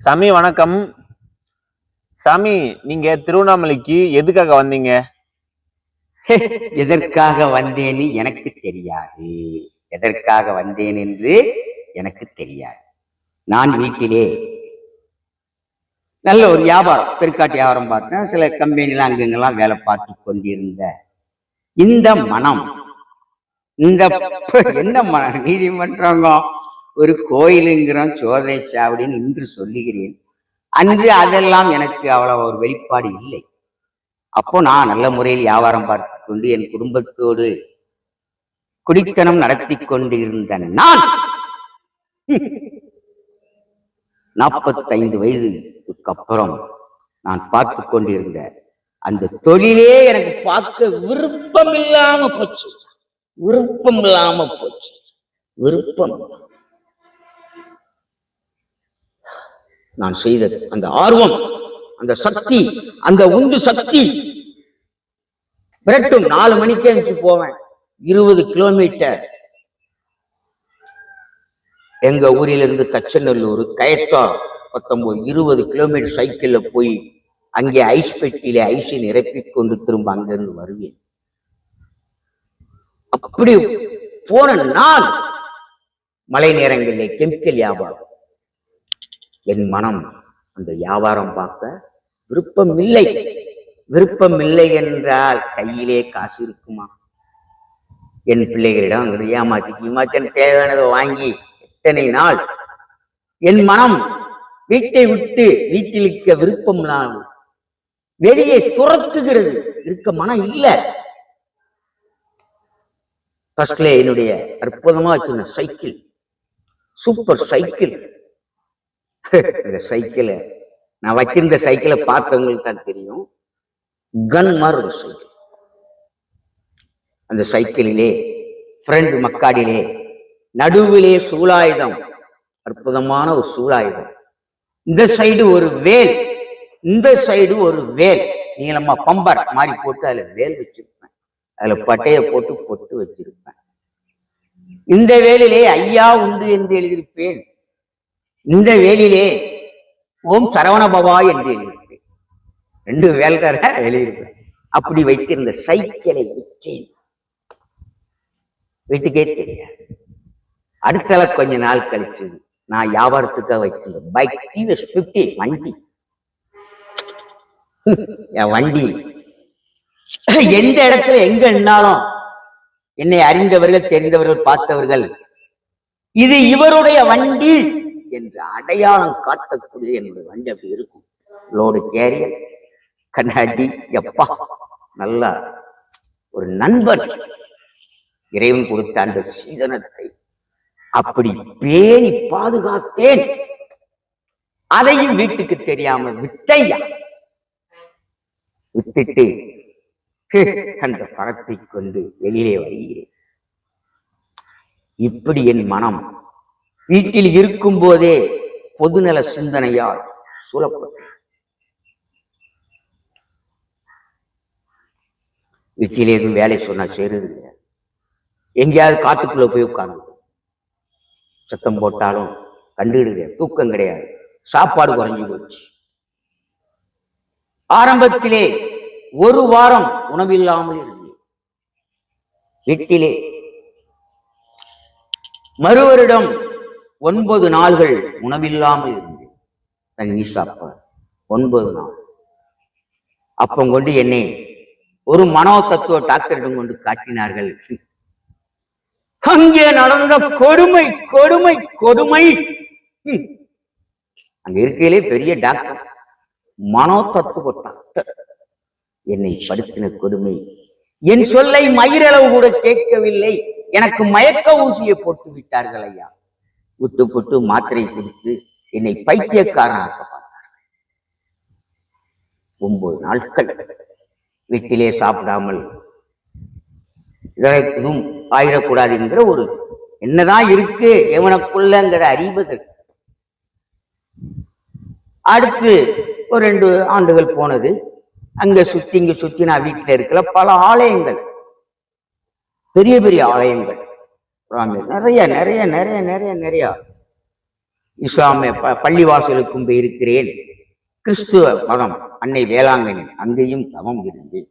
சாமி வணக்கம். சாமி நீங்க திருவண்ணாமலைக்கு எதுக்காக வந்தீங்க? எதற்காக வந்தேன்னு எனக்கு தெரியாது. எதற்காக வந்தேன் என்று எனக்கு தெரியாது. நான் வீட்டிலே நல்ல ஒரு வியாபாரம் திருக்காட்டு வியாபாரம் பார்த்தேன். சில கம்பெனிலாம் அங்கங்கெல்லாம் வேலை பார்த்து கொண்டிருந்த இந்த மனம் இந்த என்ன மனம் நீதிமன்றங்க ஒரு கோயிலுங்கிறோம் சோதனை சாவடின்னு இன்று சொல்லுகிறேன். அன்று அதெல்லாம் எனக்கு அவ்வளவு ஒரு வெளிப்பாடு இல்லை. அப்போ நான் நல்ல முறையில் வியாபாரம் பார்த்து கொண்டு என் குடும்பத்தோடு குடித்தனம் நடத்தி கொண்டிருந்த நான் நாற்பத்தைந்து வயதுக்கு அப்புறம் நான் பார்த்து கொண்டிருந்த அந்த தொழிலே எனக்கு பார்க்க விருப்பம் இல்லாம போச்சு. விருப்பம் இல்லாம போச்சு. விருப்பம். நான் செய்த அந்த ஆர்வம் அந்த சக்தி அந்த உந்து சக்தி. விரட்டும் நாலு மணிக்கே இருந்துச்சு போவேன். இருபது கிலோமீட்டர் எங்க ஊரிலிருந்து தச்சநல்லூர் கயத்தா பத்தொன்பது இருபது கிலோமீட்டர் சைக்கிள்ல போய் அங்கே ஐஸ் பெட்டியில ஐஸை நிரப்பி கொண்டு திரும்ப அங்கிருந்து வருவேன். அப்படி போன நான் மழை நேரங்களிலே கெமிக்கல் வியாபாரம். என் மனம் அந்த வியாபாரம் பார்க்க விருப்பம் இல்லை விருப்பம் இல்லை என்றால் கையிலே காசு இருக்குமா? என் பிள்ளைகளிடம் அங்கிட்டு ஏமாத்தி ஏமாத்தன் தேவையானதை வாங்கி எத்தனை நாள்? என் மனம் வீட்டை விட்டு வீட்டில் இருக்க விருப்பம் வெளியே துரத்துகிறது. இருக்க மனம் இல்ல. ஃபர்ஸ்ட்ல என்னுடைய அற்புதமா வச்சிருந்த சைக்கிள் சூப்பர் சைக்கிள். இந்த சைக்கிளை. நான் வச்சிருந்த சைக்கிளை பார்த்தவங்களுக்கு தான் தெரியும். கன் மாதிரி ஒரு சைக்கிள். அந்த சைக்கிளிலே ஃப்ரண்ட் மக்காடிலே நடுவிலே சூலாயுதம். அற்புதமான ஒரு சூலாயுதம். இந்த சைடு ஒரு வேல். இந்த சைடு ஒரு வேல். நீளமா பம்பர் மாதிரி போட்டு அதுல வேல் வச்சிருப்பேன். அதுல பட்டைய போட்டு பொட்டு வச்சிருப்பேன். இந்த வேலிலே ஐயா உண்டு என்று எழுதியிருப்பேன். இந்த வேலிலே ஓம் சரவண பவா என்று எழுதியிருப்பேன் ரெண்டு வேல்கார எழுதியிருப்பேன் அப்படி வைத்திருந்த சைக்கிளை விற்றேன் வீட்டுக்கே தெரியாது. அடுத்தல கொஞ்ச நாள் கழிச்சு நான் வியாபாரத்துக்காக வச்சிருந்த பைக் டிவிஎஸ் பிப்டி வண்டி. என் வண்டி. எந்த இடத்துல எங்க நின்னாலும் என்னை அறிந்தவர்கள் தெரிந்தவர்கள் பார்த்தவர்கள் இது இவருடைய வண்டி. என்று அடையாளம் காட்டக்கூடிய என்னுடைய வண்டி அப்படி இருக்கும். லோடு கேரியர் கண்ணாடி எப்பா நல்லா ஒரு நண்பன். இறைவன் கொடுத்த அந்த சீதனத்தை அப்படி பேணி பாதுகாத்தேன். அதையும் வீட்டுக்கு தெரியாம வித்தையா வித்துட்டு அந்த பணத்தை கொண்டு வெளியிலே வருகிறேன். இப்படி என் மனம் வீட்டில் இருக்கும் போதே பொதுநல சிந்தனையால் சூழப்படும் வீட்டில் எதுவும் வேலை சொன்னா செய்யறது இல்லை எங்கேயாவது காட்டுக்குள்ள போய் உட்கார்ந்து சத்தம் போட்டாலும் கண்டுகிடுங்க தூக்கம் கிடையாது. சாப்பாடு குறைஞ்சு போச்சு. ஆரம்பத்திலே ஒரு வாரம் உணவில்லாமல் இருந்தேன். வீட்டிலே மறுவரிடம் ஒன்பது நாள்கள் உணவில்லாமல் இருந்தேன். தண்ணி சாப்பாடு. ஒன்பது நாள். அப்பம் கொண்டு என்னை ஒரு மனோ தத்துவ டாக்டரிடம் கொண்டு காட்டினார்கள். அங்கே நடந்த கொடுமை கொடுமை கொடுமை. அங்க இருக்கையிலே பெரிய டாக்டர் மனோ தத்துவ டாக்டர் என்னை படுத்தின கொடுமை. என் சொல்லை மயிரளவு கூட கேட்கவில்லை. எனக்கு மயக்க ஊசியை போட்டு விட்டார்கள் ஐயா. குத்து போட்டு மாத்திரை கொடுத்து என்னை பைத்தியக்காரனாக பார்த்தார்கள். ஒன்பது நாட்கள் வீட்டிலே சாப்பிடாமல் எதுவும் ஆயிடக்கூடாது என்கிற ஒரு என்னதான் இருக்கு எவனுக்குள்ளங்கிற அறிவதற்கு அடுத்து ஒரு ரெண்டு ஆண்டுகள் போனது. அங்க சுத்தி இங்க சுத்தி நான் வீட்டுல இருக்கல பல ஆலயங்கள் பெரிய பெரிய ஆலயங்கள். நிறைய நிறைய நிறைய நிறைய நிறைய. இஸ்லாமிய ப- பள்ளிவாசலுக்கும் போயிருக்கிறேன். கிறிஸ்துவ மதம் அன்னை வேளாங்கண்ணி அங்கேயும் தவம் இருந்தேன்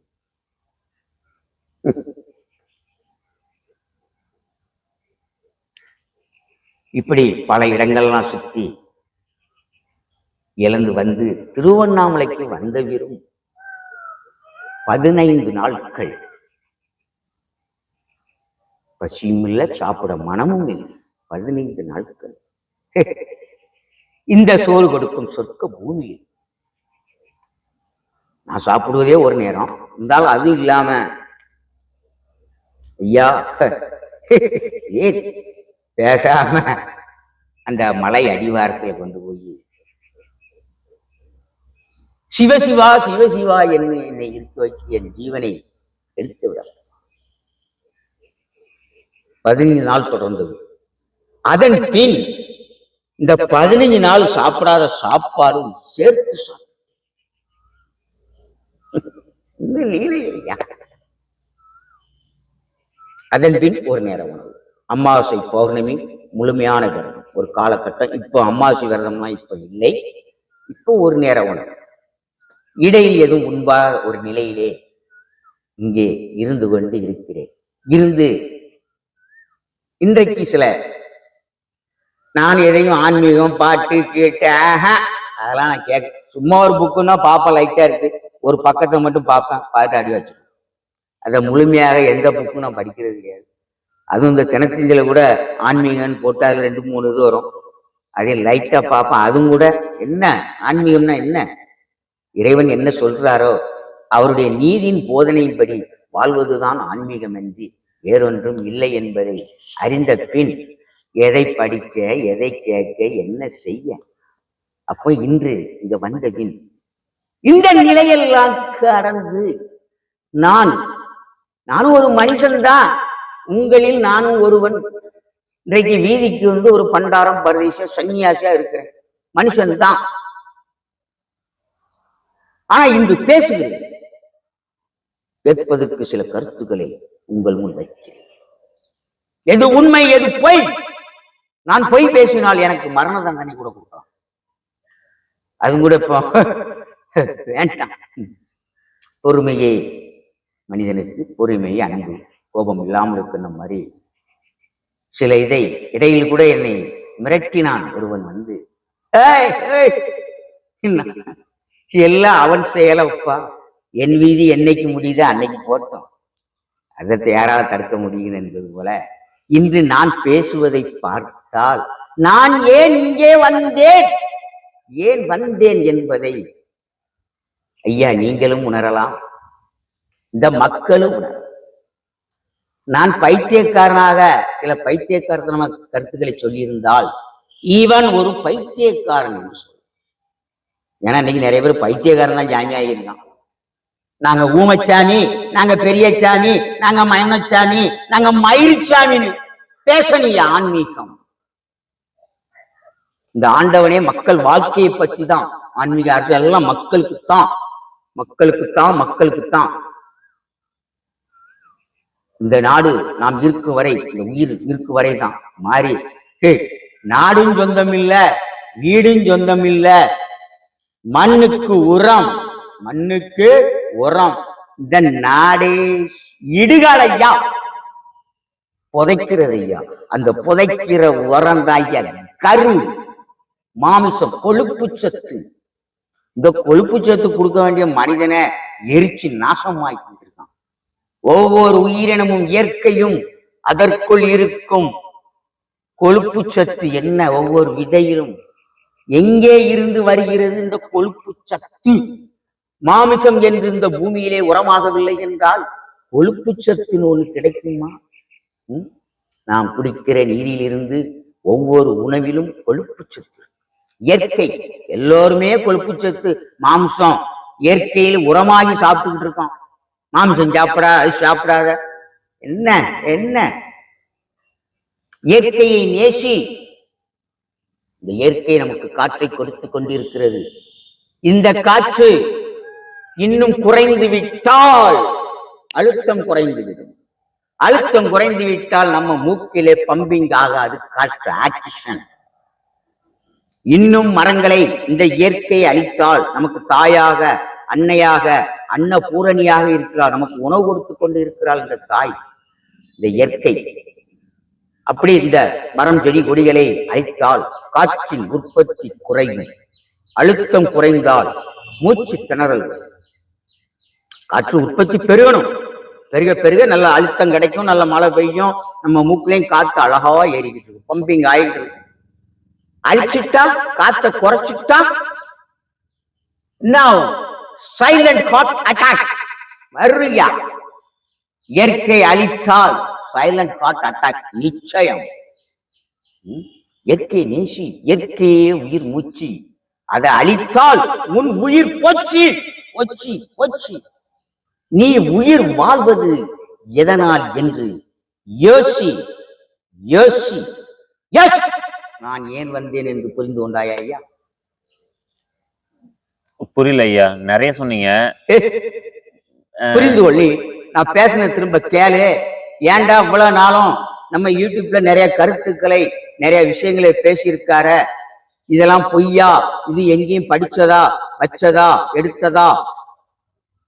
இப்படி பல இடங்கள்லாம் சுத்தி இழந்து வந்து திருவண்ணாமலைக்கு வந்த வீரும் பதினைந்து நாட்கள். பசியும் இல்லை சாப்பிட மனமும் இல்லை. பதினைந்து நாட்கள். இந்த சோறு கொடுக்கும் சொர்க்க பூமியில் நான் சாப்பிடுவதே ஒரு நேரம். இருந்தாலும் அது இல்லாம ஐயா ஏன் பேசாம அந்த மலை அடிவாரத்தில் கொண்டு போய் சிவசிவா சிவசிவா என்று என்னை இருக்க வச்சு என் ஜீவனை எடுத்து விட பதினைஞ்சு நாள் தொடர்ந்தது. அதன் பின் இந்த பதினைஞ்சு நாள் சாப்பிடாத சாப்பாடும் சேர்த்து அதன் பின் ஒரு நேர உணவு. அமாவாசை பௌர்ணமி முழுமையான விரதம் ஒரு காலகட்டம். இப்போ அமாவாசை விரதம்லாம் இப்போ இல்லை. இப்போ ஒரு நேர உணவு. இடையில் எதுவும் உண்பாத ஒரு நிலையிலே இங்கே இருந்து கொண்டு இருக்கிறேன். இருந்து இன்றைக்கு சில. நான் எதையும் ஆன்மீகம் பாட்டு கேட்டு ஆஹா, அதெல்லாம் நான் கேட்க சும்மா ஒரு புக்குன்னா பார்ப்பேன் லைட்டா இருக்கு. ஒரு பக்கத்தை மட்டும் பார்ப்பேன் பாட்டு அடி வச்சு அதை முழுமையாக எந்த புக்கும் நான் படிக்கிறது கிடையாது. அதுவும் இந்த தினத்தஞ்சில கூட ஆன்மீகம்னு போட்டு ரெண்டு மூணு இது வரும். அதே லைட்டா பார்ப்பேன் அதுவும் கூட என்ன? ஆன்மீகம்னா என்ன? இறைவன் என்ன சொல்றாரோ அவருடைய நீதியின் போதனையின்படி வாழ்வதுதான் ஆன்மீகம் என்று வேறொன்றும் இல்லை என்பதை அறிந்த பின் எதை படிக்க எதை கேட்க என்ன செய்ய? அப்போ இன்று இங்க வந்த பின் இந்த நிலையெல்லாம் கடந்து நான் நானும் ஒரு மனுஷன்தான். உங்களில் நானும் ஒருவன். இன்றைக்கு வீதிக்கு வந்து ஒரு பண்டாரம் பரதேச சன்னியாசியா இருக்கிறேன். மனுஷன் தான் ஆனா இன்று பேசுகிறேன். கேட்பதற்கு சில கருத்துக்களை உங்கள் முன் வைக்கிறேன். எது உண்மை எது பொய்? நான் பொய் பேசினால் எனக்கு மரண தண்டனை கூட கொடுக்கலாம். அது கூட இப்போ வேண்டாம். பொறுமையே மனிதனுக்கு பொறுமை அன்பு கோபம் இல்லாமல் இருக்கிற மாதிரி சில இதை இடையில் கூட என்னை மிரட்டினான் ஒருவன் வந்து? எல்லாம் அவன் செயலப்பா. என் வீதி என்னைக்கு முடியுதோ அன்னைக்கு போட்டோம். அதை யாரால தடுக்க முடியும் என்பது போல இன்று நான் பேசுவதை பார்த்தால் நான் ஏன் இங்கே வந்தேன்? ஏன் வந்தேன் என்பதை ஐயா நீங்களும் உணரலாம். இந்த மக்களும் உணரலாம். நான் பைத்தியக்காரனாக சில பைத்தியக்காரத்தனம கருத்துக்களை சொல்லியிருந்தால் இவன் ஒரு பைத்தியக்காரன் என்று சொல்லு ஏன்னா இன்னைக்கு நிறைய பேர் பைத்தியக்காரன் தான் ஜாமி நாங்க ஊமச்சாமி நாங்க பெரியச்சாமி நாங்க மயனச்சாமி நாங்க மயிர்சாமின்னு பேசணிய ஆன்மீகம். இந்த ஆண்டவனே மக்கள் வாழ்க்கையை பத்தி தான் ஆன்மீக அரசு எல்லாம் மக்களுக்கு தான் மக்களுக்கு தான் மக்களுக்கு தான் இந்த நாடு நாம் இருக்கும் வரை இந்த உயிர் இருக்கும் வரை தான் மாறி நாடும் சொந்தம் இல்ல வீடும் சொந்தம் இல்ல மண்ணுக்கு உரம் மண்ணுக்கு உரம். இந்த நாடே இடுகாலையா? புதைக்கிறது ஐயா. அந்த புதைக்கிற உரம் தான் கரு. மாமிசம் கொழுப்பு சத்து. இந்த கொழுப்பு சத்து கொடுக்க வேண்டிய மனிதனை எரிச்சு நாசமாக்கிட்டு இருக்கான் ஒவ்வொரு உயிரினமும் இயற்கையும் அதற்குள் இருக்கும். கொழுப்பு சத்து என்ன? ஒவ்வொரு விதையிலும் எங்கே இருந்து வருகிறது இந்த கொழுப்பு சத்து? மாமிசம் என்று இந்த பூமியிலே உரமாகவில்லை என்றால் கொழுப்பு சத்துன்னு ஒண்ணு கிடைக்குமா? நாம் குடிக்கிற நீரிலிருந்து ஒவ்வொரு உணவிலும் கொழுப்பு சத்து இயற்கை எல்லோருமே கொழுப்பு சத்து மாம்சம். இயற்கையில் உரமாகி சாப்பிட்டுக்கிட்டு இருக்கோம். மாம்சம் சாப்பிடா அது சாப்பிடாத. என்ன என்ன? இயற்கையை நேசி. இந்த இயற்கை நமக்கு காற்றை கொடுத்து கொண்டிருக்கிறது. இந்த காற்று இன்னும் குறைந்து விட்டால். அழுத்தம் குறைந்து விடும். அழுத்தம் குறைந்து விட்டால் நம்ம மூக்கிலே பம்பிங் ஆகாது. காற்று ஆக்சிஜன் இன்னும் மரங்களை இந்த இயற்கை அளித்தால் நமக்கு தாயாக அன்னையாக அன்னபூரணியாக இருக்கிறாள். நமக்கு உணவு கொடுத்து கொண்டு இருக்கிறாள் இந்த தாய் இந்த இயற்கை. அப்படி இந்த மரம் செடி கொடிகளை அழித்தால் காற்றின் உற்பத்தி குறையும். அழுத்தம் குறைந்தால் மூச்சு திணறல் காற்று உற்பத்தி பெருகணும். பெருக பெருக நல்ல அழுத்தம் கிடைக்கும் நல்ல மழை பெய்யும். நம்ம மூக்குலையும் காத்து அழகாவா ஏறிக்கிட்டு இருக்கு. பம்பிங் ஆயிட்டு இருக்கு. அழிச்சிட்டா காத்த குறைச்சிட்டா சைலண்ட் ஹார்ட் அட்டாக் வருயா இயற்கை அழித்தால் சைலண்ட் ஹார்ட் அட்டாக் நிச்சயம். இயற்கை நேசி இயற்கையே உயிர் மூச்சு. அதை அழித்தால் உன் உயிர் போச்சு. போச்சு போச்சு. நீ உயிர் வாழ்வது எதனால் என்று யோசி யோசி. நான் ஏன் வந்தேன் என்று புரிந்து கொண்டாயா ஐயா? புரியல ஐயா நிறைய சொன்னீங்க. புரிந்து கொள்ளி நான் பேசினது திரும்ப கேளு. ஏன்டா இவ்வளவு நாளும் நம்ம யூடியூப்ல நிறைய கருத்துக்களை நிறைய விஷயங்களை பேசியிருக்கார? இதெல்லாம் பொய்யா? இது எங்கேயும் படிச்சதா வச்சதா எடுத்ததா?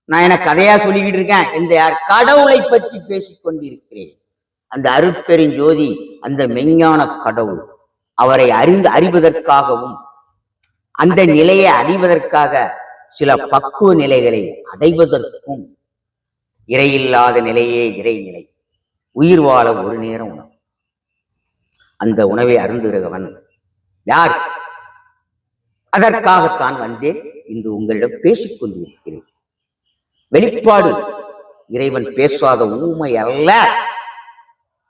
நான் என கதையா சொல்லிக்கிட்டு இருக்கேன் இந்த யார் கடவுளை பற்றி பேசிக் கொண்டிருக்கிறேன் அந்த அருட்பெருஞ்சோதி அந்த மெஞ்ஞான கடவுள் அவரை அறிந்து அறிவதற்காகவும் அந்த நிலையை அறிவதற்காக சில பக்குவ நிலைகளை அடைவதற்கும் இறையில்லாத நிலையே இறைநிலை. உயிர் வாழ ஒரு நேரம் உணவு. அந்த உணவை அருந்துகிறவன் யார்? அதற்காகத்தான் வந்தேன். இன்று உங்களிடம் பேசிக் கொண்டிருக்கிறேன் வெளிப்பாடு. இறைவன் பேசாத ஊமை அல்ல.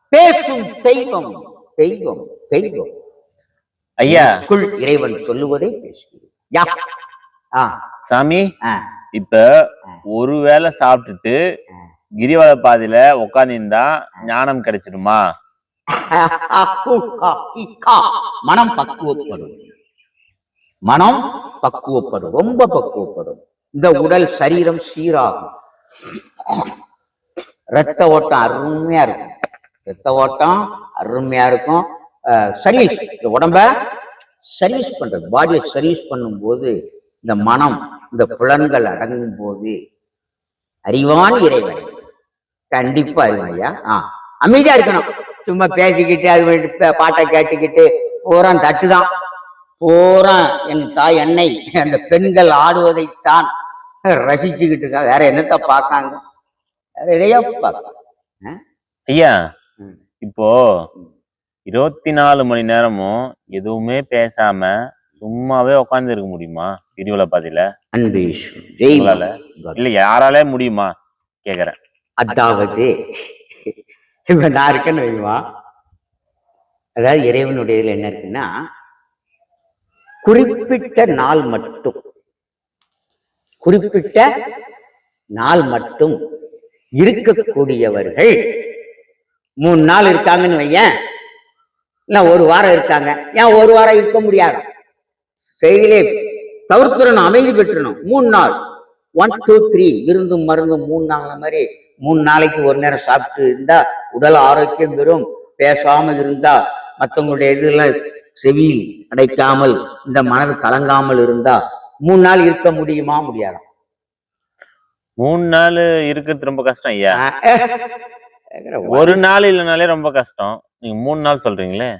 பேசும் தெய்வம் தெய்வம் தெய்வம். ஐயா. குள் இறைவன் சொல்லுவதை பேசுகிறேன். சாமி இப்ப ஒருவேளை சாப்பிட்டுட்டு. கிரிவல பாதையில உட்காந்துருந்தா ஞானம் கிடைச்சிடுமா? மனம் பக்குவப்படும். மனம் பக்குவப்படும். ரொம்ப பக்குவப்படும். இந்த உடல் சரீரம் சீராகும். ரத்த ஓட்டம் அருமையா இருக்கும். ரத்த ஓட்டம் அருமையா இருக்கும். சர்வீஸ் இந்த உடம்ப சர்வீஸ் பண்றது. பாடியை சர்வீஸ் பண்ணும்போது இந்த மனம் இந்த புலன்கள் அடங்கும் போது அறிவான் இறைவன். கண்டிப்பா இல்லையா ஐயா. ஆ அமைதியா இருக்கணும். சும்மா பேசிக்கிட்டு அது பாட்டை கேட்டுக்கிட்டு ஓரம் தட்டுதான். பூரா என் தாய் எண்ணெய் அந்த பெண்கள் ஆடுவதைத்தான் ரசிச்சுக்கிட்டு இருக்கா. வேற என்னத்த பார்க்காங்க? வேற எதையோ பார்க்க. ஐயா. இப்போ இருபத்தி நாலு மணி நேரமும் எதுவுமே பேசாம சும்மாவே உட்கார்ந்து இருக்க முடியுமா கிரிவல பாதையில? இல்ல யாராலே முடியுமா? கேக்குறேன். அதாவது இப்ப நான் இருக்கேன்னு வைவா அதாவது இறைவனுடைய இதுல என்ன இருக்குன்னா குறிப்பிட்ட நாள் மட்டும். குறிப்பிட்ட நாள் மட்டும் இருக்கக்கூடியவர்கள். மூணு நாள் இருக்காங்கன்னு வையேன். இல்ல ஒரு வாரம் இருக்காங்க. ஏன் ஒரு வாரம் இருக்க முடியாது? செயலே தவிர்த்துடணும் அமைதி பெற்றணும் மூணு நாள். ஒன் டூ த்ரீ விருந்தும் மருந்தும் மூணு நாள். மாதிரி மூணு நாளைக்கு ஒரு நேரம் சாப்பிட்டு இருந்தா உடல் ஆரோக்கியம் பெறும். பேசாம இருந்தா மத்தவங்களுடைய இதெல்லாம் செவியில் அடைக்காமல் இந்த மனது கலங்காமல் இருந்தா மூணு நாள் இருக்க முடியுமா முடியாதா? மூணு நாள் இருக்கிறது ரொம்ப கஷ்டம் ஐயா. ஒரு நாள் இல்லைனாலே ரொம்ப கஷ்டம். நீங்க மூணு நாள் சொல்றீங்களே?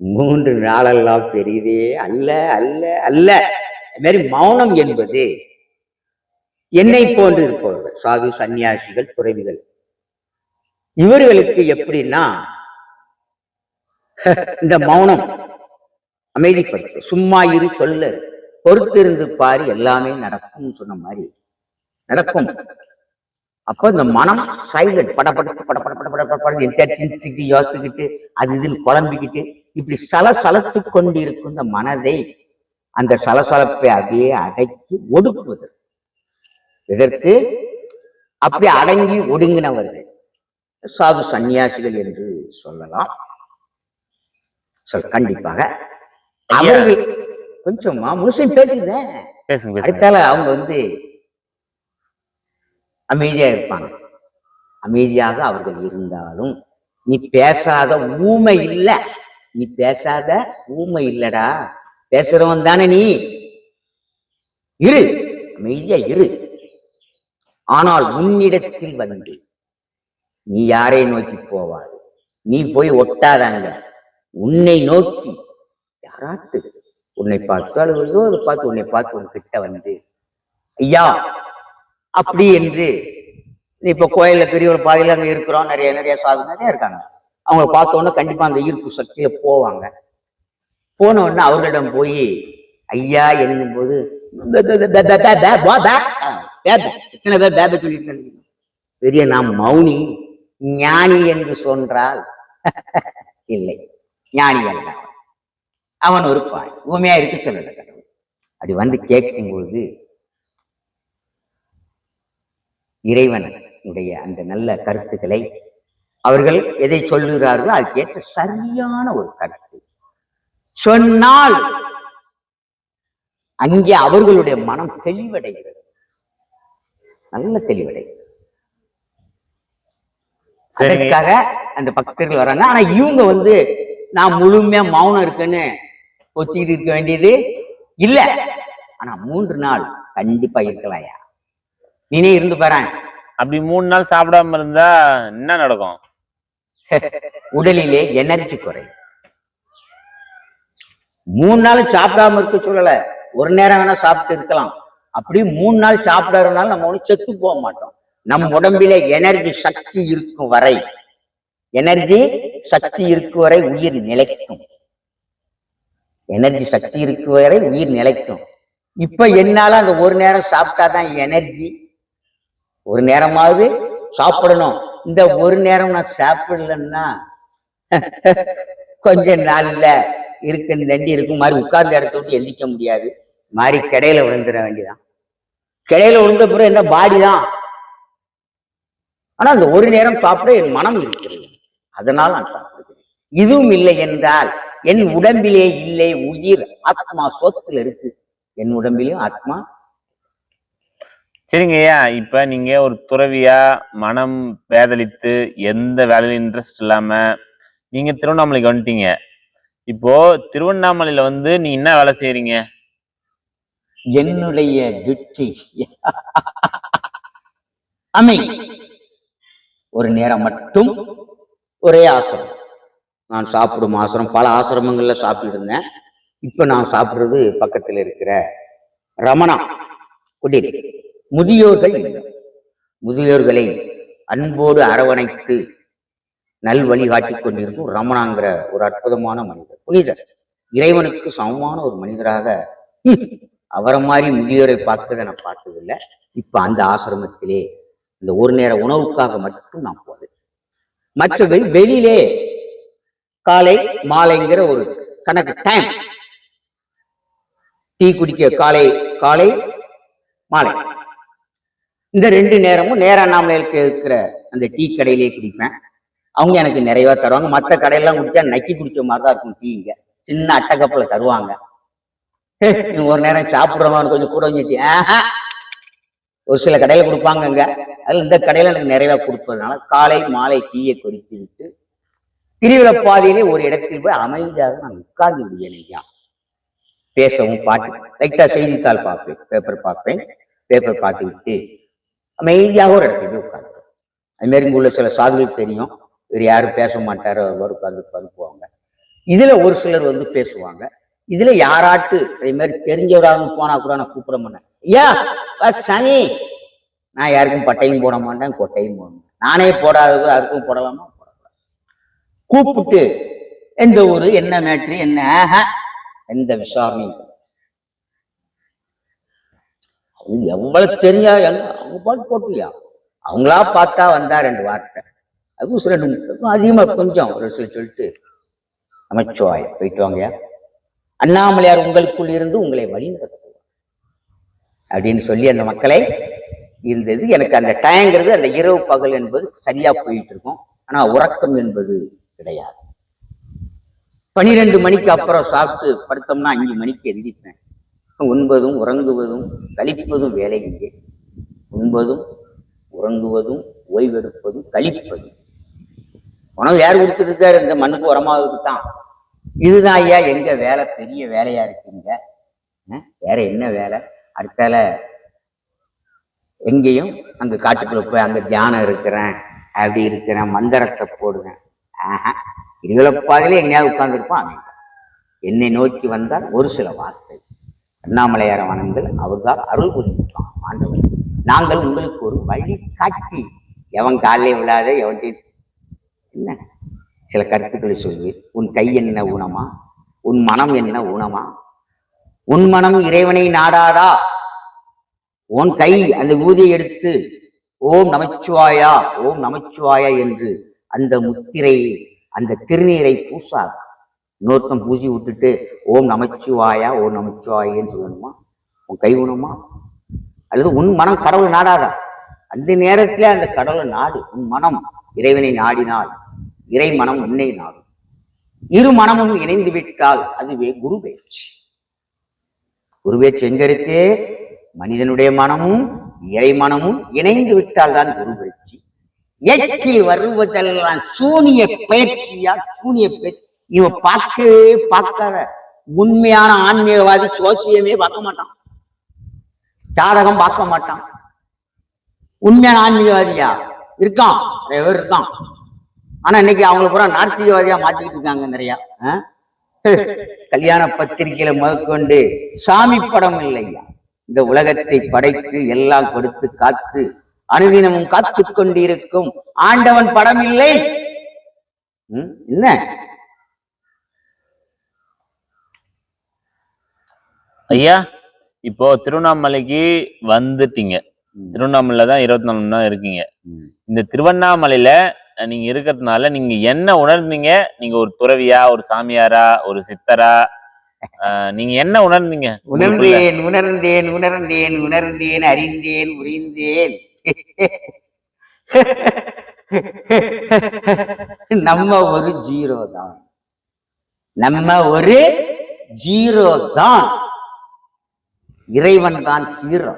மூன்று நாளெல்லாம் பெரியதே அல்ல அல்ல அல்ல. மாதிரி மௌனம் என்பது என்னை போன்று இருப்பவர்கள் சாது சந்நியாசிகள் துறவிகள். இவர்களுக்கு எப்படின்னா இந்த மௌனம் அமைதிப்படுத்து. சும்மா இரு சொல்லு. பொறுத்திருந்து பாரு எல்லாமே நடக்கும்னு சொன்ன மாதிரி நடக்கும். அப்ப இந்த மனம் சைலண்ட் பட படபட பட பட சிரிச்சுக்கிட்டு யோசிச்சுக்கிட்டு அது இதுன்னு குழம்பிக்கிட்டு இப்படி சலசலத்து கொண்டு இருக்கும் இந்த மனதை அந்த சலசலப்பை அப்படியே அடக்கி ஒடுக்குவது. இதற்கு அப்படி அடங்கி ஒடுங்கினவர்கள். சாது சந்நியாசிகள் என்று சொல்லலாம். சொல் கண்டிப்பாக. அவர்கள் கொஞ்சமா முழுசையும் பேசுங்க. பேசுங்க அடுத்தால அவங்க வந்து அமைதியா இருப்பாங்க. அமைதியாக அவர்கள் இருந்தாலும் நீ பேசாத ஊமை இல்ல. நீ பேசாத ஊமை இல்லடா. பேசுறவன் தானே நீ. இரு. அமைதியா இரு. ஆனால் உன்னிடத்தில் வந்து நீ யாரை நோக்கி போவாய்? நீ போய் ஒட்டாதாங்க உன்னை நோக்கி. யாராட்டு? உன்னை பார்த்து அல்லது ஏதோ ஒரு பார்த்து உன்னை பார்த்து உன் கிட்ட வந்து ஐயா அப்படி என்று இப்ப கோயில்ல ஒரு பாதையில அங்க இருக்கிறோம். நிறைய நிறைய சாது நிறைய இருக்காங்க. அவங்கள பார்த்த உடனே கண்டிப்பா அந்த ஈர்ப்பு சக்தியில போவாங்க. போன உடனே அவர்களிடம் போய் ஐயா என்னும் போது பேர் பேப சொல்லிட்டு பெரிய நாம் மௌனி ஞானி என்று சொன்றால் இல்லை. ஞானி அல்ல அவன் ஒரு பாய். ஊமையா இருக்கு சொல்லல கடவுள் அப்படி வந்து கேட்கும் பொழுது இறைவனுடைய அந்த நல்ல கருத்துக்களை அவர்கள் எதை சொல்லுகிறார்களோ அதுக்கேற்ற சரியான ஒரு கருத்து. சொன்னால் அங்கே அவர்களுடைய மனம் தெளிவடைகிறது. நல்ல தெளிவடைகிறது. அதற்காக அந்த பக்தர்கள் வராங்க. ஆனா இவங்க வந்து நான் முழுமையா மௌனம் இருக்குன்னு ஒத்திக்கிட்டு இருக்க வேண்டியது இல்ல. ஆனா மூன்று நாள் கண்டிப்பா இருக்கலாம்யா நீனே இருந்து பாரு. அப்படி மூணு நாள் சாப்பிடாம இருந்தா என்ன நடக்கும்? உடலிலே எனர்ஜி குறையும் மூணு நாள் சாப்பிடாம இருக்க சொல்லல. ஒரு நேரம் வேணா சாப்பிட்டு இருக்கலாம். அப்படி மூணு நாள் சாப்பிடாதனால நம்ம ஒன்றும் செத்து போக மாட்டோம். நம் உடம்பிலே எனர்ஜி சக்தி இருக்கும் வரை. எனர்ஜி சக்தி இருக்கும் வரை உயிர் நிலைக்கும். எனர்ஜி சக்தி இருக்கும் வரை உயிர் நிலைக்கும். இப்ப என்னால அந்த ஒரு நேரம் சாப்பிட்டாதான் எனர்ஜி ஒரு நேரமாவது சாப்பிடணும். இந்த ஒரு நேரம் நான் சாப்பிடலன்னா கொஞ்ச நாள்ல இருக்கு தண்டி இருக்கும். மாதிரி உட்கார்ந்த இடத்த விட்டு எந்திக்க முடியாது. மாதிரி கிடையில விழுந்துட வேண்டியதான் கிடையில விழுந்த பிறகு என்ன? பாடி தான். ஆனா அந்த ஒரு நேரம் சாப்பிட என் மனம் இருக்கிறது. அதனால் நான் சாப்பிடுகிறேன். இதுவும் இல்லை என்றால் என் உடம்பிலே இல்லை உயிர் ஆத்மா சோத்துல இருக்கு. என் உடம்பிலும் ஆத்மா. சரிங்க ஐயா இப்ப நீங்க ஒரு துறவியா மனம் பேதலித்து எந்த வேலையில இன்ட்ரெஸ்ட் இல்லாம நீங்க திருவண்ணாமலைக்கு வந்துட்டீங்க. இப்போ திருவண்ணாமலையில வந்து நீங்க என்ன வேலை செய்யறீங்க என்னுடைய டியூட்டி அமை. ஒரு நேரம் மட்டும் ஒரே ஆசிரமம் நான் சாப்பிடும் ஆசிரம் பல ஆசிரமங்கள்ல சாப்பிட்டு இருந்தேன் இப்ப நான் சாப்பிடுறது பக்கத்துல இருக்கிற ரமணா குடில் முதியோர்கள் முதியோர்களை அன்போடு அரவணைத்து நல் வழிகாட்டி கொண்டிருக்கும் ரமணாங்கிற ஒரு அற்புதமான மனிதர் புனிதர். இறைவனுக்கு சமமான ஒரு மனிதராக அவரை மாதிரி முதியோரை பார்த்ததை நான் பார்த்ததில்லை. இப்ப அந்த ஆசிரமத்திலே இந்த ஒரு நேர உணவுக்காக மட்டும் நான் போனேன் மற்றது வெளியிலே. காலை மாலைங்கிற ஒரு கணக்கு. டைம் டீ குடிக்க காலை காலை மாலை. இந்த ரெண்டு நேரமும் நேர அண்ணாமலைக்கு இருக்கிற அந்த டீ கடையிலேயே குடிப்பேன். அவங்க எனக்கு நிறைவா தருவாங்க. மற்ற கடையெல்லாம் குடிச்சா நக்கி குடிச்ச மாதிரி தான் இருக்கும் டீங்க. சின்ன அட்டை அட்டக்கப்புல தருவாங்க ஒரு நேரம் சாப்பிடுறவங்க கொஞ்சம் கூட வச்சுட்டு ஒரு சில கடையில் கொடுப்பாங்க அங்க இந்த கடையில் எனக்கு நிறைவா கொடுப்பதுனால காலை மாலை டீயை குடித்து விட்டு திருவிழா பாதையிலே ஒரு இடத்தில் போய் அமைதியாக நான் உட்கார்ந்து விடுவேன் ஐயா. பேசவும் பாட்டு லைட்டாக செய்தித்தாள் பார்ப்பேன் பேப்பர் பார்ப்பேன். பேப்பர் பார்த்து விட்டு அமைதியாக ஒரு இடத்துல போய் உட்கார்ந்து அதுமாரி மாதிரி உள்ள சில சாதுகள் தெரியும். வேறு யாரும் பேச மாட்டாரோ அவர் உட்கார்ந்து உட்கார்ந்து போவாங்க. ஒரு சிலர் வந்து பேசுவாங்க. இதுல யாராட்டு? அதே மாதிரி தெரிஞ்சவராக போனா கூட நான் கூப்பிட மாட்டேன். ஐயா சனி நான் யாருக்கும் பட்டையும் போட மாட்டேன் கொட்டையும் போட மாட்டேன். நானே போடாதது யாருக்கும் போடலாமா? போடக்கூடாது. கூப்பிட்டு எந்த ஊரு என்ன மேட்ரு என்ன? எந்த விசாரணையும் அவங்க எவ்வளவு தெரிஞ்சா அவங்க பாட்டு போட்டியா? அவங்களா பார்த்தா வந்தா ரெண்டு வார்த்தை. அதுவும் சில ரெண்டு அதிகமா கொஞ்சம் ஒரு சில சொல்லிட்டு அமைச்சுவாய் போயிட்டு வாங்கயா அண்ணாமலையார் உங்களுக்குள் இருந்து உங்களை வழிநடத்துவார் அப்படின்னு சொல்லி அந்த மக்களை இருந்தது எனக்கு அந்த டயங்கிறது அந்த இரவு பகல் என்பது சரியா போயிட்டு இருக்கும். ஆனா உறக்கம் என்பது கிடையாது. பனிரெண்டு மணிக்கு அப்புறம் சாப்பிட்டு படுத்தோம்னா அஞ்சு மணிக்கு எந்திரிப்பேன் உண்பதும் உறங்குவதும் கழிப்பதும் வேலை இங்கே. உண்பதும் உறங்குவதும் ஓய்வெடுப்பதும் கழிப்பதும் உணவு யார் கொடுத்துட்டு இருக்காரு? இந்த மண்ணுக்கு உரமாவதுக்கு தான். இதுதான் ஐயா எங்க வேலை? பெரிய வேலையா இருக்குங்க வேற என்ன வேலை? அடுத்தால எங்கேயும் அங்க காட்டுக்குள்ள போய் அங்க தியானம் இருக்கிறேன் அப்படி இருக்கிறேன் மந்திரத்தை போடுவேன். ஆஹா. இதுகளை பாதையில எங்கேயாவது உட்கார்ந்துருப்பான் என்னை நோக்கி வந்தால் ஒரு சில வார்த்தை. அண்ணாமலையார வனங்கள் அவர்தான் அருள் புரிஞ்சுக்கலாம் ஆண்டவர். நாங்கள் உங்களுக்கு ஒரு வழி காட்டி எவன் காலையே விழாத எவன் என்ன? சில கருத்துக்களை சொல்லி. உன் கை என்ன ஊனமா? உன் மனம் என்ன ஊனமா? உன் மனம் இறைவனை நாடாதா? உன் கை அந்த ஊதியை எடுத்து ஓம் நமச்சிவாயா ஓம் நமச்சிவாயா என்று அந்த முத்திரையை அந்த திருநீரை பூசாது? இன்னொருத்தன் பூசி விட்டுட்டு ஓம் நமச்சிவாயா ஓம் நமச்சிவாயன்னு சொல்லணுமா? உன் கை ஊனமா? அல்லது உன் மனம் கடவுள் நாடாதா? அந்த நேரத்துல அந்த கடவுளை நாடு. உன் மனம் இறைவனை நாடினால் இறை மனம் உன்னை நாடும். இரு மனமும் இணைந்து விட்டால் அதுவே குரு பேச்சு. குரு பேச்சு எங்க இருக்கு? மனிதனுடைய மனமும் இறை மனமும் இணைந்து விட்டால் தான் குரு பேச்சு. எட்டில் வருவதெல்லாம் சூனிய பயிற்சியா சூனிய பயிற்சி இவன் பார்க்கவே பார்க்காத. உண்மையான ஆன்மீகவாதி சோசியமே பார்க்க மாட்டான். ஜாதகம் பார்க்க மாட்டான். உண்மையான ஆன்மீகவாதியா? இருக்கான். நிறைய பேர் இருக்கான். ஆனா இன்னைக்கு அவங்கள பூரா நார்த்திகவாதியா மாத்திக்கிட்டு இருக்காங்க நிறைய? கல்யாண பத்திரிகையில முதற்கொண்டு சாமி படம் இல்லையா? இந்த உலகத்தை படைத்து எல்லாம் கொடுத்து காத்து அனுதினமும் காத்து கொண்டிருக்கும் ஆண்டவன் படம் இல்லை. என்ன? ஐயா இப்போ திருவண்ணாமலைக்கு வந்துட்டீங்க. திருவண்ணாமலையில தான் இருபத்தி நாலு மணி நேரம் இருக்கீங்க. இந்த திருவண்ணாமலையில நீங்க இருக்கிறதுனால நீங்க என்ன உணர்ந்தீங்க? நீங்க ஒரு துறவியா ஒரு சாமியாரா ஒரு சித்தரா? நீங்க என்ன உணர்ந்தீங்க? உணர்ந்தேன் உணர்ந்தேன் உணர்ந்தேன் உணர்ந்தேன் அறிந்தேன் புரிந்தேன் நம்ம ஒரு ஜீரோ தான் நம்ம ஒரு ஜீரோ தான் இறைவன் தான் ஹீரோ.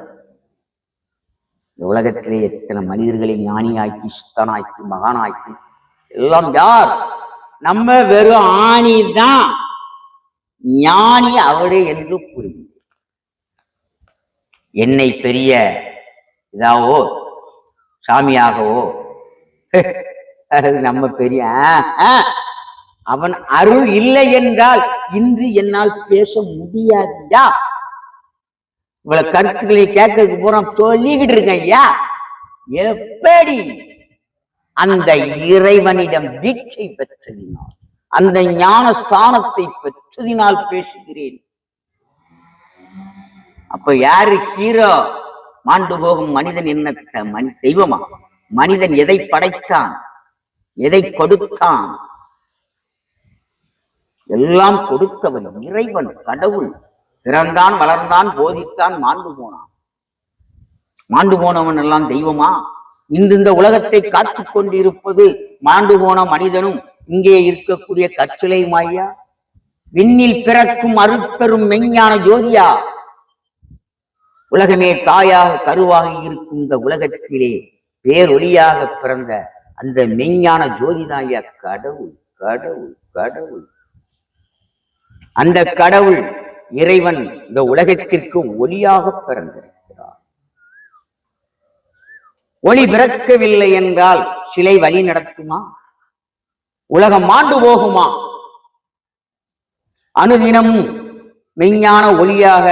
உலகத்திலே எத்தனை மனிதர்களை ஞானியாக்கி சுத்தனாக்கி மகானாக்கி எல்லாம் யார்? நம்ம வெறும் ஆணி தான். ஞானி அவரே என்று புரியும். என்னை பெரிய இதாவோ சாமியாகவோ? அல்லது நம்ம பெரிய அவன் அருள் இல்லை என்றால் இன்று என்னால் பேச முடியாதுயா இவ்வளவு கருத்துக்களை கேட்கறதுக்கு பூரா சொல்லிக்கிட்டு இருக்கேன் ஐயா. எப்படி அந்த இறைவனிடம் தீட்சை பெற்றதினால் அந்த ஞான ஸ்தானத்தை பெற்றதினால் பேசுகிறேன்? அப்ப யாரு ஹீரோ? மாண்டு போகும் மனிதன் என்ன மனி தெய்வமா? மனிதன் எதை படைத்தான்? எதை கொடுத்தான்? எல்லாம் கொடுத்தவன் இறைவன் கடவுள். பிறந்தான் வளர்ந்தான் போதித்தான் மாண்டு போனான். மாண்டு போனவன் எல்லாம் தெய்வமா? இந்த இந்த உலகத்தை காத்து கொண்டிருப்பது மாண்டு போன மனிதனும் இங்கே இருக்கக்கூடிய கற்சிலை மாயா விண்ணில் பிறக்கும் அருட்பெரும் மெஞ்ஞான ஜோதியா? உலகமே தாயாக கருவாக இருக்கும் இந்த உலகத்திலே பேரொளியாக பிறந்த அந்த மெஞ்ஞான ஜோதிதாயா கடவுள் கடவுள் கடவுள். அந்த கடவுள் இறைவன் இந்த உலகத்திற்கு ஒளியாக பிறந்திருக்கிறார் ஒளி பிறக்கவில்லை என்றால் சிலை வழி நடத்துமா? உலகம் மாண்டு போகுமா? அனுதினமும் மெய்ஞான ஒளியாக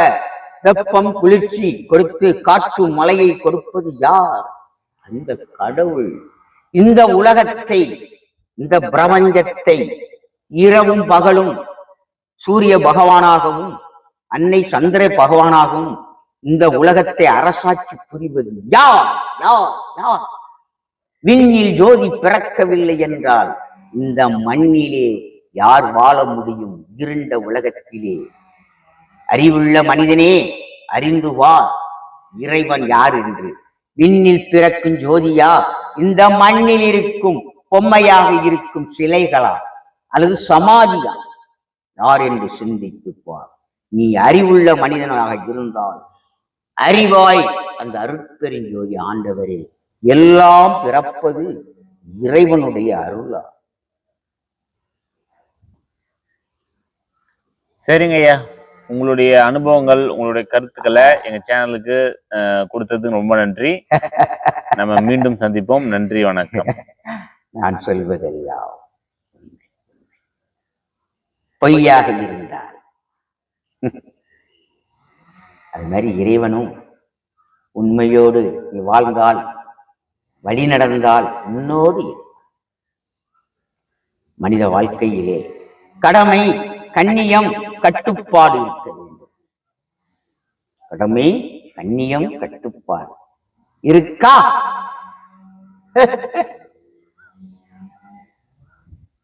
வெப்பம் குளிர்ச்சி கொடுத்து காற்று மலையை கொடுப்பது யார்? அந்த கடவுள். இந்த உலகத்தை இந்த பிரபஞ்சத்தை இரவும் பகலும் சூரிய பகவானாகவும் அன்னை சந்திர பகவானாகும். இந்த உலகத்தை அரசாட்சி புரிவது யார்? யார்? யார்? விண்ணில் ஜோதி பிறக்கவில்லை என்றால் இந்த மண்ணிலே யார் வாழ முடியும் இருண்ட உலகத்திலே? அறிவுள்ள மனிதனே அறிந்து வா. இறைவன் யார் என்று. விண்ணில் பிறக்கும் ஜோதியா இந்த மண்ணில் இருக்கும் பொம்மையாக இருக்கும் சிலைகளா? அல்லது சமாதியா? யார் என்று சிந்தித்துப்பார் நீ அறிவுள்ள மனிதனாக இருந்தால் அறிவாய் அந்த அருட்பெருஞ்சோதி ஆண்டவரே எல்லாம் பிறப்பது இறைவனுடைய அருளா? சரிங்க ஐயா. உங்களுடைய அனுபவங்கள் உங்களுடைய கருத்துக்களை எங்க சேனலுக்கு கொடுத்ததுக்கு ரொம்ப நன்றி. நம்ம மீண்டும் சந்திப்போம். நன்றி வணக்கம். நான் சொல்வதெல்லாம் பொய்யாக இருந்தால் அது மாதிரி இறைவனும் உண்மையோடு நீ வாழ்ந்தால் வழி நடந்தால் உன்னோடு மனித வாழ்க்கையிலே கடமை கண்ணியம் கட்டுப்பாடு இருக்க வேண்டும். கடமை கண்ணியம் கட்டுப்பாடு. இருக்கா?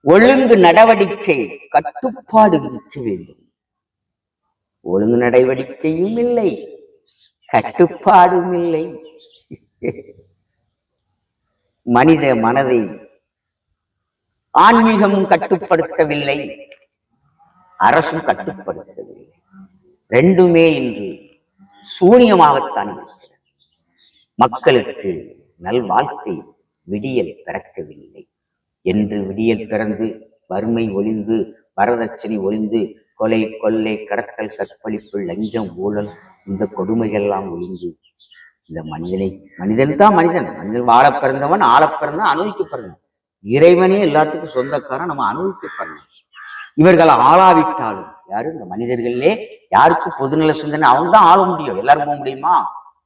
ஒழுங்கு நடவடிக்கை கட்டுப்பாடு விதிக்க வேண்டும். ஒழுங்கு நடவடிக்கையும் இல்லை கட்டுப்பாடும் இல்லை மனித மனதை ஆன்மீகமும் கட்டுப்படுத்தவில்லை அரசும் கட்டுப்படுத்தவில்லை. ரெண்டுமே இன்று சூனியமாகத்தான் மக்களுக்கு நல்வாழ்க்கை விடியல் பிறக்கவில்லை. என்று விடியல் பிறந்து வறுமை ஒளிந்து வரதட்சணை ஒளிந்து கொலை கொள்ளை கடத்தல் கற்பழிப்பு லஞ்சம் ஊழல் இந்த கொடுமைகள்லாம் ஒழிஞ்சு இந்த மனிதனை மனிதன் தான் மனிதன். மனிதன் வாழ பிறந்தவன் ஆள பிறந்தவன் அனுபவிக்க பிறந்தவன். இறைவனே எல்லாத்துக்கும் சொந்தக்காரன் நம்ம அனுபவிக்க பிறந்தவன். இவர்கள் ஆளாவிட்டாலும் யாரும் இந்த மனிதர்களே. யாருக்கு பொதுநல சிந்தனை? அவங்க தான் ஆள முடியும். எல்லாரும் போக முடியுமா?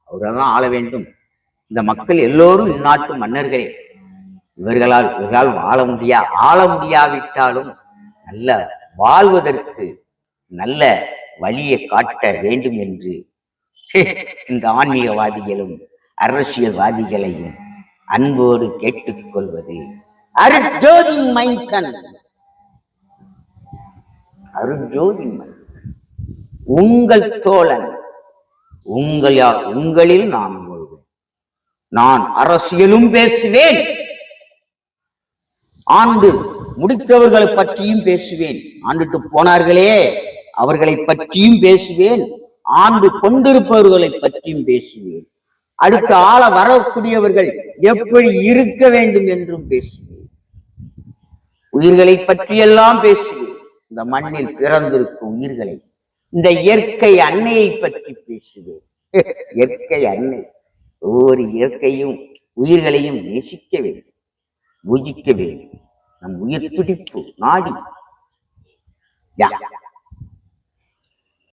அவர்கள் தான் ஆள வேண்டும். இந்த மக்கள் எல்லோரும் இந்நாட்டு மன்னர்களே. இவர்களால் இவர்களால் வாழ முடியா ஆள முடியாவிட்டாலும் நல்ல வாழ்வதற்கு நல்ல வழியை காட்ட வேண்டும் என்று. இந்த ஆன்மீகவாதிகளும் அரசியல்வாதிகளையும் அன்போடு கேட்டுக்கொள்வது அருஜோதி மைந்தன். அருட்ஜோதி மைந்தன். உங்கள் தோழன் உங்களா உங்களில் நான் கொள்வேன் நான் அரசியலும் பேசுவேன். ஆண்டு முடித்தவர்களை பற்றியும் பேசுவேன். ஆண்டுட்டு போனார்களே. அவர்களை பற்றியும் பேசுவேன். ஆண்டு கொண்டிருப்பவர்களை பற்றியும் பேசுவேன். அடுத்த ஆள வரக்கூடியவர்கள் எப்படி இருக்க வேண்டும் என்றும் பேசுவேன். உயிர்களை பற்றியெல்லாம் பேசுவேன். இந்த மண்ணில் பிறந்திருக்கும் உயிர்களை. இந்த இயற்கை அன்னையை பற்றி பேசுவேன். இயற்கை அன்னை. ஒவ்வொரு இயற்கையும் உயிர்களையும் நேசிக்க வேண்டும். பூஜிக்க வேண்டும். நம் உயிர் துடிப்பு நாடி. யா.